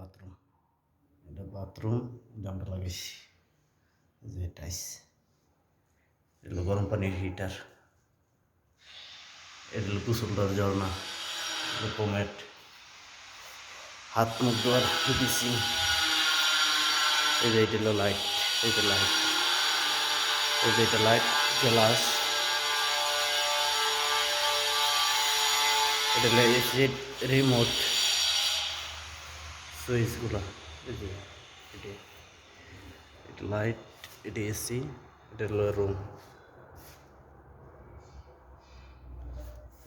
Bathroom এটা bathroom জামটা লাগাইছি যে টাইস এগুলো গরম পানির হিটার এগুলো কুসুম দেওয়ার ঝর্ণা কোমেট হাত মুখ ধোয়ার দিছি এই যে এটা লাইট যে লাইট এই যে এটা লাইট গ্লাস এটা হলো রিমোট সুইচগুলো যে, এটা এটা লাইট এটা এসি এটা হলো রুম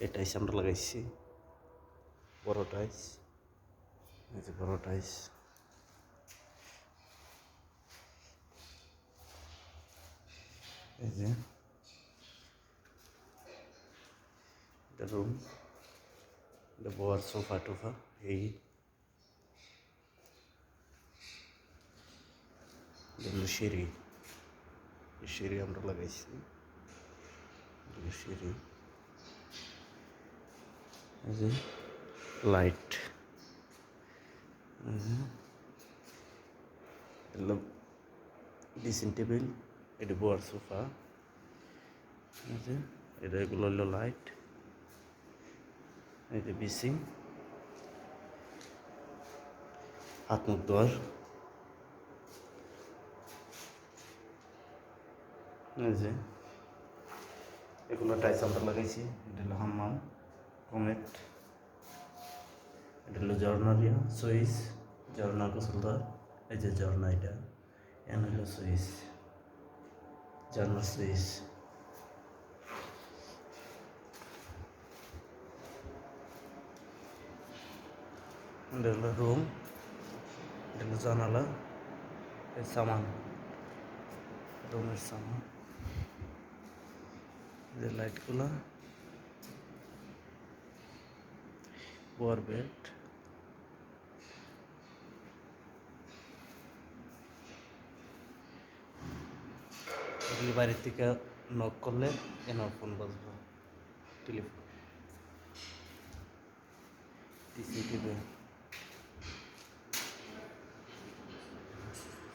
এই টাইস আমরা লাগাইছি, বড় টাইস এই যে বড় টাইস এই যে, এটা রুম এটা বড় সোফা টোফা এই। সিঁড়ি সিঁড়ি আমরা লাগাইছি সিঁড়ি লাইট এগুলো ড্রেসিং টেবিল এটা বড় সোফা এটা এগুলো হলো লাইট যে বিসিং হাত মুখ ধোয়ার যে, এগুলো টাইস আমরা লাগাইছি। এটা হলো হাম্মাম, কমেট। এটা হলো ঝর্ণা গোসলদার এই যে ঝর্ণা এটা, এন হলো সুইচ, ঝর্ণা সুইচ। এটা হলো রুম, এটা হলো জানালা, এই সামান, রুমের সামান। যে লাইটগুলো বর বেড এগুলি বাড়ির থেকে নক করলে এনার ফোন বাজবে টেলিফোন সিসিটিভি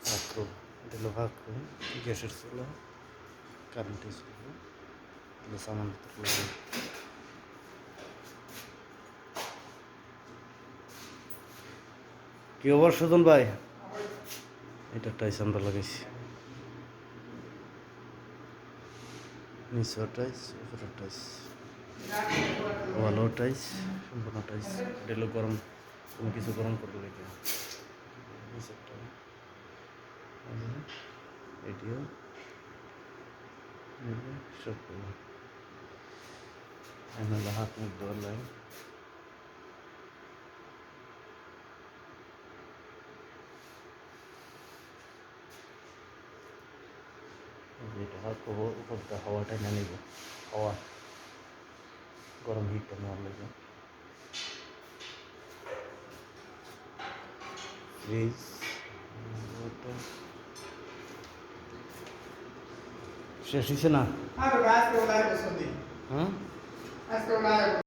ভাক্রো হলো ভাক্রো গ্যাসের চুলা কারেন্টের এগুলো সামান। কি খবর সুজন ভাই? এটা টাইস আমরা লাগাইছি। নিচে টাইস উপরে টাইস ওয়ালও টাইস সম্পূর্ণ টাইস হলো গরম কোনো কিছু গরম করলে লেগে এটিও। এই যে, সবগুলো এখানে হলো হাত মুখ ধোয়ার লাইন যেটা হাত উপরটা হাওয়াটা না নিব হাওয়া গরম হিটটা নেওয়ার লাগে ফ্রিজ শেষ হয়েছে না Ah, pero acho que eu levo isso ali. হ্যাঁ That's the matter.